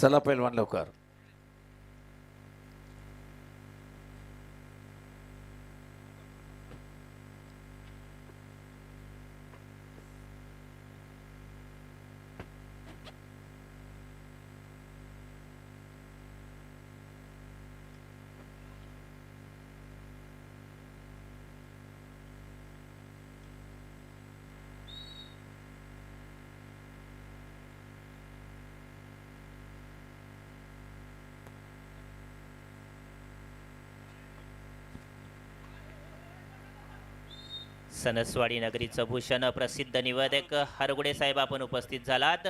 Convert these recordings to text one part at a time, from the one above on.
चला पैलवान लवकर. सनसवाडी नगरीचं भूषण प्रसिद्ध निवेदक हरगुडे साहेब आपण उपस्थित झालात.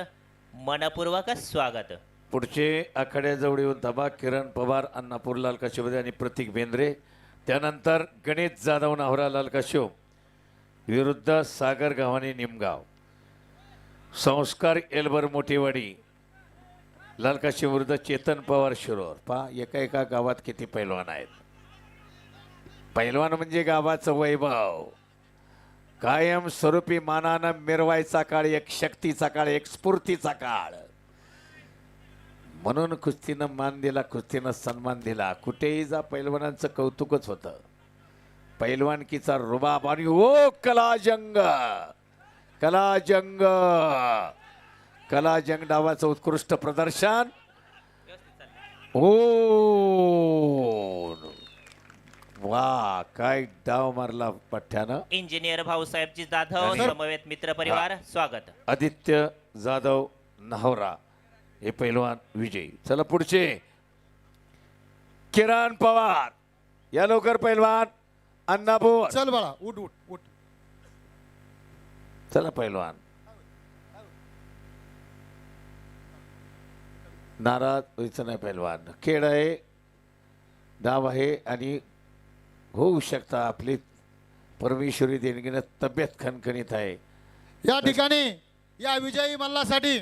मनपूर्वक स्वागत. पुढचे आखाड्याजवळ येऊन थांबा. किरण पवार अण्णा पुरलाल काशिवदे आणि प्रतीक बेंद्रे. त्यानंतर गणेश जाधव नावरालाल काशिव विरुद्ध सागर गावाने निमगाव. संस्कार एलबर मोठेवाडी लाल विरुद्ध चेतन पवार शिरोर पहा एका एका गावात किती पैलवान आहेत. पैलवान म्हणजे गावाचं वैभव. कायम स्वरूपी मानानं मिरवायचा काळ एक शक्तीचा काळ एक स्फूर्तीचा काळ. म्हणून कुस्तीनं मान दिला कुस्तीनं सन्मान दिला. कुठेही जा पैलवानांचं कौतुकच होतं. पैलवानकीचा रुबाब आणि ओ कलाजंग! कलाजंग! कलाजंग डावाचं उत्कृष्ट प्रदर्शन. ओ काय डाव मारला पठ्ठ्यानं? इंजिनियर भाऊसाहेबजी जाधव समवेत मित्र परिवार स्वागत. आदित्य जाधव नाहोरा हे पैलवान विजयी. चला पुढचे. किरण पवार या लवकर पैलवान. अण्णापूर चल बाळा उठ उठ उठ. चला पैलवान. नाराज व्हायचं नाही पैलवान. खेळ आहे डाव आहे आणि होऊ शकता आपली परमेश्वरी देणगीनं तब्येत खणखणीत आहे. या ठिकाणी या विजयी मल्लासाठी